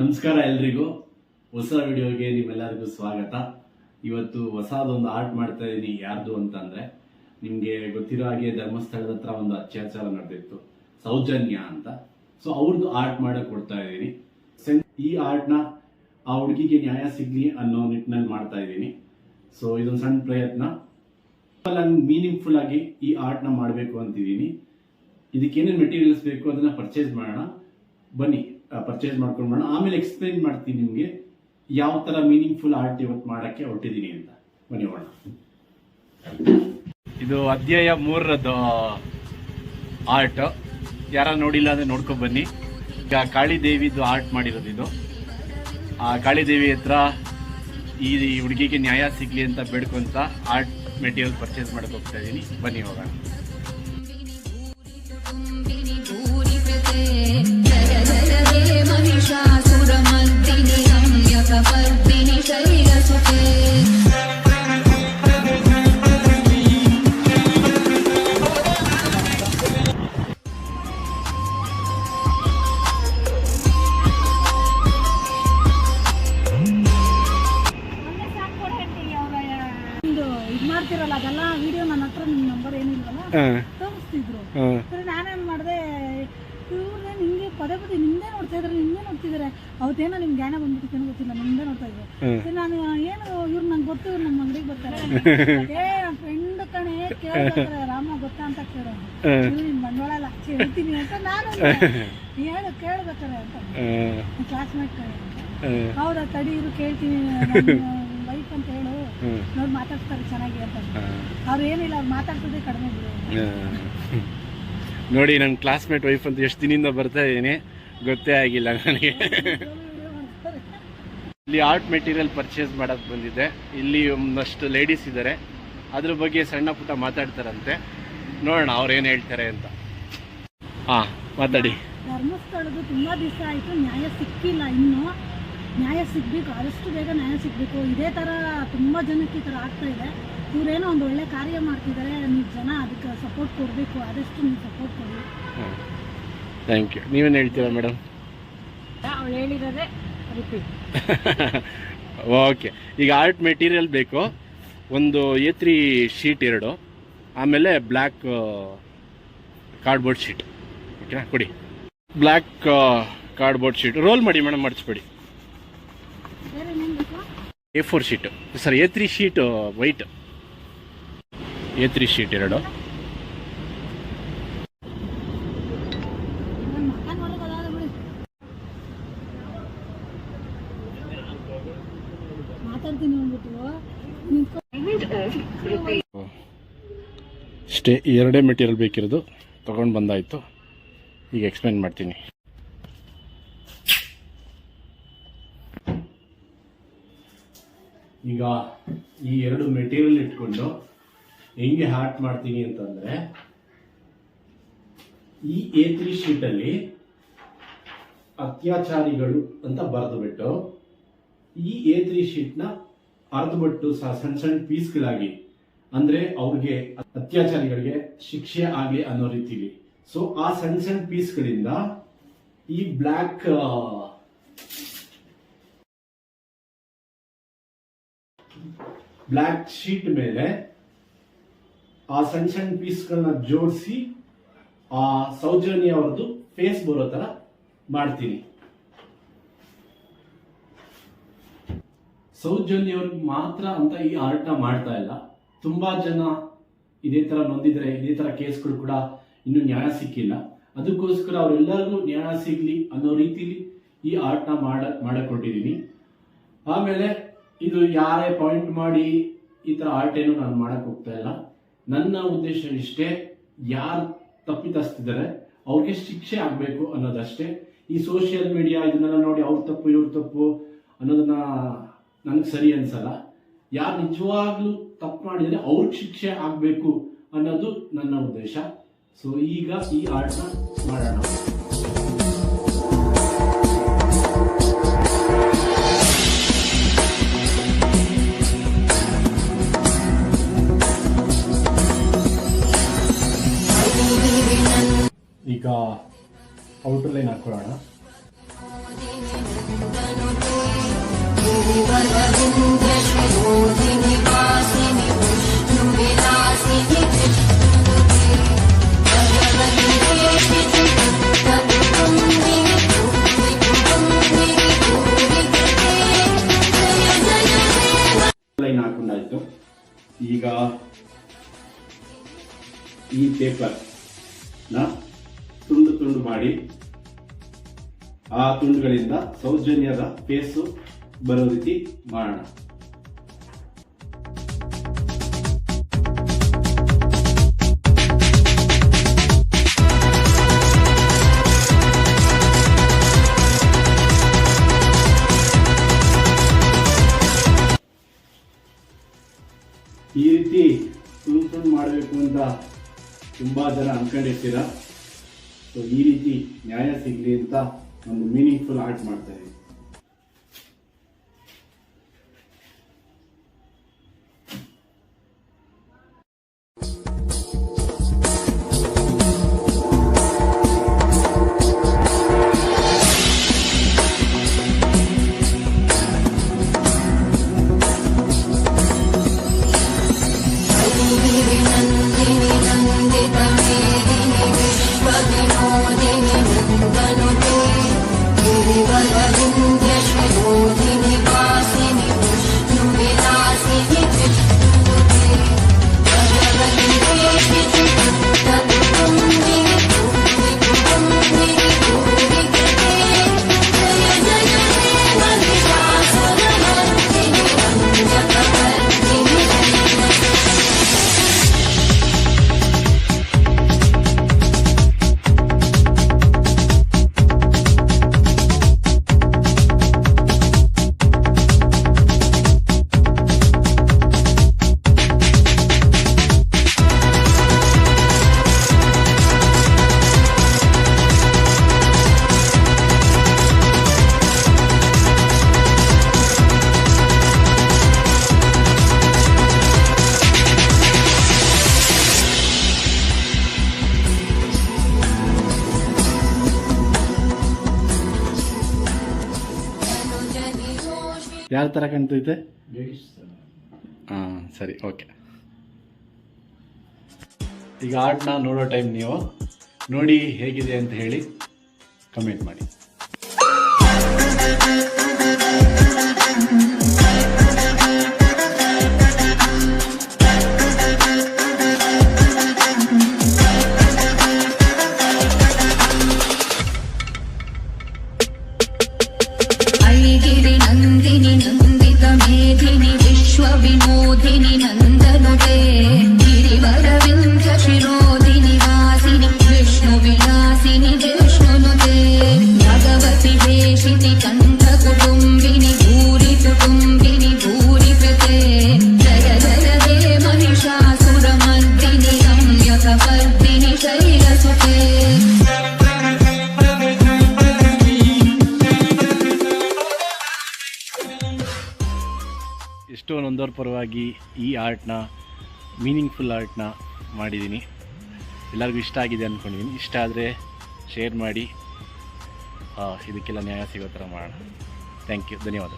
ನಮಸ್ಕಾರ ಎಲ್ರಿಗೂ. ಹೊಸ ವಿಡಿಯೋಗೆ ನಿಮ್ಮೆಲ್ಲರಿಗೂ ಸ್ವಾಗತ. ಇವತ್ತು ಹೊಸದೊಂದು ಆರ್ಟ್ ಮಾಡ್ತಾ ಇದ್ದೀನಿ ಯಾರ್ದು ಅಂತಂದ್ರೆ, ನಿಮ್ಗೆ ಗೊತ್ತಿರೋ ಹಾಗೆ ಧರ್ಮಸ್ಥಳದ ಹತ್ರ ಒಂದು ಅತ್ಯಾಚಾರ ನಡೆದಿತ್ತು. ಸೌಜನ್ಯ ಅಂತ. ಸೊ ಅವ್ರದ್ದು ಆರ್ಟ್ ಮಾಡಕ್ ಕೊಡ್ತಾ ಇದ್ದೀನಿ ಈ ಆರ್ಟ್ನ ಆ ಹುಡುಗಿಗೆ ನ್ಯಾಯ ಸಿಗ್ಲಿ ಅನ್ನೋ ನಿಟ್ಟಿನಲ್ಲಿ ಮಾಡ್ತಾ ಇದ್ದೀನಿ ಸೊ ಇದೊಂದು ಸಣ್ಣ ಪ್ರಯತ್ನ. ಮೀನಿಂಗ್ಫುಲ್ ಆಗಿ ಈ ಆರ್ಟ್ನ ಮಾಡಬೇಕು ಅಂತಿದ್ದೀನಿ ಇದಕ್ಕೇನೇನು ಮೆಟೀರಿಯಲ್ಸ್ ಬೇಕು ಅದನ್ನ ಪರ್ಚೇಸ್ ಮಾಡೋಣ. ಬನ್ನಿ. ಪರ್ಚೇಸ್ ಮಾಡ್ಕೊಂಡು ಮಾಡೋಣ. ಆಮೇಲೆ ಎಕ್ಸ್ಪ್ಲೈನ್ ಮಾಡ್ತೀನಿ ನಿಮಗೆ ಯಾವ ಥರ ಮೀನಿಂಗ್ಫುಲ್ ಆರ್ಟ್ ಇವತ್ತು ಮಾಡೋಕ್ಕೆ ಹೊರಟಿದ್ದೀನಿ ಅಂತ. ಬನ್ನಿ ಹೋಗೋಣ. ಇದು ಅಧ್ಯಾಯ ಮೂರರದ್ದು ಆರ್ಟ್. ಯಾರ ನೋಡಿಲ್ಲ ಅಂದರೆ ನೋಡ್ಕೊಂಡು ಬನ್ನಿ. ಈಗ ಕಾಳಿದೇವಿದು ಆರ್ಟ್ ಮಾಡಿರೋದು ಇದು. ಆ ಕಾಳಿದೇವಿ ಹತ್ರ ಈ ಹುಡುಗಿಗೆ ನ್ಯಾಯ ಸಿಗಲಿ ಅಂತ ಬೇಡ್ಕೊಂತ ಆರ್ಟ್ ಮೆಟೀರಿಯಲ್ ಪರ್ಚೇಸ್ ಮಾಡೋಕ್ಕೆ ಹೋಗ್ತಾ ಇದ್ದೀನಿ ಬನ್ನಿ ಹೋಗೋಣ. महिषासुरमर्दिनि रम्यकपर्दिनि शैलसुते ಒಂದು ಇದು ಮಾಡ್ತಿರಲ್ಲ ಅದೆಲ್ಲ ವಿಡಿಯೋ ನನ್ನ ಹತ್ರ ನಿಮ್ಮ ನಂಬರ್ ಏನಿಲ್ವಲ್ಲ ತೋರಿಸ್ತಿದ್ರು ಪದೇ ಪದೇ ನಿಂದೇ ನೋಡ್ತಾ ಇದ್ರೆ ನಿಂದೇ ನೋಡ್ತಿದ್ದಾರೆ ಅವತ್ತೇನೋ ನಿಮ್ಗೆ ಜ್ಞಾನ ಬಂದ್ಬಿಟ್ಟಿದ್ದೇನೋ ಗೊತ್ತಿಲ್ಲ ನಿಮ್ದೇ ನೋಡ್ತಾ ಇದ್ರು ನಾನು ಏನು ಇವ್ರು ನಂಗೆ ಗೊತ್ತು ಇವ್ರು ನಮ್ಮ ಅಂಗಡಿಗೆ ಬರ್ತಾರೆ. ಏ ಫ್ರೆಂಡ್ ಕಣೆ ಕೇಳ್ಬೇಕಾರೆ ರಾಮ ಗೊತ್ತಾ ಅಂತ ಕೇಳೋ ಇವ್ರು ನಿನ್ ಬಂಡವಾಳ ಹೇಳ್ತೀನಿ ಅಂತ ನಾನು ಹೇಳು ಕೇಳ್ಬೇಕಾರೆ ಅಂತ. ಕ್ಲಾಸ್ಮೇಟ್ ಕಣೆ. ಹೌದಾ ತಡಿ ಇರು ಕೇಳ್ತೀನಿ ವೈಫ್ ಅಂತ ಹೇಳು. ನೋಡಿ ಮಾತಾಡ್ತಾರೆ ಚೆನ್ನಾಗಿ ಅಂತ. ಅವ್ರು ಏನಿಲ್ಲ ಅವ್ರು ಮಾತಾಡ್ತದೆ ಕಡಿಮೆ ಬಿಡು ನೋಡಿ ನನ್ನ ಕ್ಲಾಸ್ಮೇಟ್ ವೈಫ್ ಅಂತ ಎಷ್ಟು ದಿನದಿಂದ ಬರ್ತಾ ಇದ್ದೀನಿ ಗೊತ್ತೇ ಆಗಿಲ್ಲ ನನಗೆ. ಇಲ್ಲಿ ಆರ್ಟ್ ಮೆಟೀರಿಯಲ್ ಪರ್ಚೇಸ್ ಮಾಡೋಕ್ಕೆ ಬಂದಿದ್ದೆ. ಇಲ್ಲಿ ಒಂದಷ್ಟು ಲೇಡೀಸ್ ಇದ್ದಾರೆ ಅದ್ರ ಬಗ್ಗೆ ಸಣ್ಣ ಪುಟ್ಟ ಮಾತಾಡ್ತಾರಂತೆ. ನೋಡೋಣ ಅವ್ರು ಏನು ಹೇಳ್ತಾರೆ ಅಂತ. ಹಾಂ, ಮಾತಾಡಿ. ಧರ್ಮಸ್ಥಳದ್ದು ತುಂಬ ದಿವಸ ಆಯಿತು. ನ್ಯಾಯ ಸಿಕ್ಕಿಲ್ಲ ಇನ್ನು. ನ್ಯಾಯ ಸಿಗಬೇಕು, ಆದಷ್ಟು ಬೇಗ ನ್ಯಾಯ ಸಿಗಬೇಕು. ಇದೇ ಥರ ತುಂಬ ಜನಕ್ಕೆ ಈ ಥರ ಆಗ್ತಾ ಇದೆ. ಇವರೇನೋ ಒಂದು ಒಳ್ಳೆ ಕಾರ್ಯ ಮಾಡ್ತಿದ್ದಾರೆ ನೀವು ಜನ ಅದಕ್ಕೆ ಸಪೋರ್ಟ್ ಕೊಡಬೇಕು ಆದಷ್ಟು ನೀವು ಸಪೋರ್ಟ್ ಕೊಡಿ. ಥ್ಯಾಂಕ್ ಯು ನೀವೇನು ಹೇಳ್ತೀರಾ ಮೇಡಮ್ ಅವಳು ಹೇಳಿರೋದೇ ರಿಪೀಟ್ ಓಕೆ ಈಗ ಆರ್ಟ್ ಮೆಟೀರಿಯಲ್ ಬೇಕು. ಒಂದು ಎ ತ್ರೀ ಶೀಟ್ ಎರಡು. ಆಮೇಲೆ ಬ್ಲ್ಯಾಕ್ ಕಾರ್ಡ್ಬೋರ್ಡ್ ಶೀಟ್ ಓಕೆನಾ ಕೊಡಿ. ಬ್ಲ್ಯಾಕ್ ಕಾರ್ಡ್ಬೋರ್ಡ್ ಶೀಟ್ ರೋಲ್ ಮಾಡಿ madam ಮಡಿಸ್ಬಿಡಿ. A four sheet sir A three sheet white A three sheet ಎರಡು. ಸ್ಟೇ ಎರಡೇ ಮೆಟೀರಿಯಲ್ ಬೇಕಿರೋದು ತಗೊಂಡು ಬಂದಾಯಿತು. ಈಗ ಎಕ್ಸ್ಪ್ಲೇನ್ ಮಾಡ್ತೀನಿ. ಈಗ ಈ ಎರಡು ಮೆಟೀರಿಯಲ್ ಇಟ್ಕೊಂಡು ಹೆಂಗೆ ಹಾರ್ಟ್ ಮಾಡ್ತೀನಿ ಅಂತಂದ್ರೆ, ಈ ಎ ತ್ರೀ ಶೀಟಲ್ಲಿ ಅತ್ಯಾಚಾರಿಗಳು ಅಂತ ಬರೆದುಬಿಟ್ಟು, ಈ ಎ ತ್ರೀ ಶೀಟ್ನ ಅರ್ಧಬಿಟ್ಟು ಸಹ ಸಣ್ಣ ಸಣ್ಣ ಪೀಸ್ಗಳಾಗಿ, ಅಂದ್ರೆ ಅವ್ರಿಗೆ ಅತ್ಯಾಚಾರಿಗಳಿಗೆ ಶಿಕ್ಷೆ ಆಗಲಿ ಅನ್ನೋ ರೀತಿಲಿ. ಸೊ ಆ ಸಣ್ಣ ಸಣ್ಣ ಪೀಸ್ಗಳಿಂದ ಈ ಬ್ಲ್ಯಾಕ್ ಬ್ಲ್ಯಾಕ್ ಶೀಟ್ ಮೇಲೆ ಆ ಸಣ್ಣ ಸಣ್ಣ ಪೀಸ್ಗಳನ್ನ ಜೋಡಿಸಿ ಆ ಸೌಜನ್ಯ ಅವರದ್ದು ಫೇಸ್ ಬರೋ ತರ ಮಾಡ್ತೀನಿ. ಸೌಜನ್ಯ ಅವ್ರಿಗೆ ಮಾತ್ರ ಅಂತ ಈ ಆರ್ಟ್ನ ಮಾಡ್ತಾ ಇಲ್ಲ. ತುಂಬಾ ಜನ ಇದೇ ತರ ನೊಂದಿದ್ರೆ, ಇದೇ ತರ ಕೇಸ್ಗಳು ಕೂಡ ಇನ್ನು ನ್ಯಾಯ ಸಿಕ್ಕಿಲ್ಲ. ಅದಕ್ಕೋಸ್ಕರ ಅವರೆಲ್ಲರಿಗೂ ನ್ಯಾಯ ಸಿಗ್ಲಿ ಅನ್ನೋ ರೀತಿಲಿ ಈ ಆರ್ಟ್ನ ಮಾಡ ಮಾಡಕೊಟ್ಟಿದ್ದೀನಿ ಆಮೇಲೆ ಇದು ಯಾರೇ ಪಾಯಿಂಟ್ ಮಾಡಿ ಈ ತರ ಆರ್ಟ್ ಏನು ನಾನು ಮಾಡಕ್ ಹೋಗ್ತಾ ಇಲ್ಲ. ನನ್ನ ಉದ್ದೇಶ ಇಷ್ಟೇ ಯಾರು ತಪ್ಪಿತಸ್ತಿದ್ದಾರೆ ಅವ್ರಿಗೆ ಶಿಕ್ಷೆ ಆಗಬೇಕು ಅನ್ನೋದಷ್ಟೇ. ಈ ಸೋಷಿಯಲ್ ಮೀಡಿಯಾ ಇದನ್ನೆಲ್ಲ ನೋಡಿ ಅವ್ರ ತಪ್ಪು, ಇವ್ರ ತಪ್ಪು ಅನ್ನೋದನ್ನ ನನಗೆ ಸರಿ ಅನ್ಸಲ್ಲ. ಯಾರು ನಿಜವಾಗ್ಲೂ ತಪ್ಪು ಮಾಡಿದ್ರೆ ಅವ್ರಿಗೆ ಶಿಕ್ಷೆ ಆಗಬೇಕು ಅನ್ನೋದು ನನ್ನ ಉದ್ದೇಶ. ಸೊ ಈಗ ಈ ಆರ್ಟ್ನ ಮಾಡೋಣ. ಮಿಕ್ಸಿನ ಹಾಕೊಳ್ಳೋಣ ಹಾಕೊಂಡಾಯ್ತು ಈಗ ಈ ಪೇಪರ್ನ ತುಂಡು ತುಂಡು ಮಾಡಿ ಆ ತುಂಡುಗಳಿಂದ ಸೌಜನ್ಯದ ಫೇಸು ಬರೋ ರೀತಿ ಮಾಡೋಣ. ಈ ರೀತಿ ತುಂಡು ಮಾಡಬೇಕು ಅಂತ ತುಂಬಾ ಜನ ಅನ್ಕೊಂಡಿರ್ತೀರ? ಸೊ ಈ ರೀತಿ ನ್ಯಾಯ ಸಿಗಲಿ ಅಂತ ಒಂದು ಮೀನಿಂಗ್ಫುಲ್ ಆರ್ಟ್ ಮಾಡ್ತಾ Thank you. ಯಾರ ತರ ಕಾಣ್ತೈತೆ? ಹಾಂ ಸರಿ ಓಕೆ. ಈಗ ಆರ್ಟ್ನ ನೋಡೋ ಟೈಮ್ ನೀವು. ನೋಡಿ ಹೇಗಿದೆ ಅಂತ ಹೇಳಿ ಕಮೆಂಟ್ ಮಾಡಿ. ನೊಂದೋರ್ ಪರವಾಗಿ ಈ ಆರ್ಟ್ನ ಮೀನಿಂಗ್ಫುಲ್ ಆರ್ಟ್ನ ಮಾಡಿದ್ದೀನಿ. ಎಲ್ಲರಿಗೂ ಇಷ್ಟ ಆಗಿದೆ ಅಂದ್ಕೊಂಡಿದ್ದೀನಿ ಇಷ್ಟ ಆದರೆ ಶೇರ್ ಮಾಡಿ. ಇದಕ್ಕೆಲ್ಲ ನ್ಯಾಯ ಸಿಗೋ ಥರ ಮಾಡೋಣ. ಥ್ಯಾಂಕ್ ಯು ಧನ್ಯವಾದ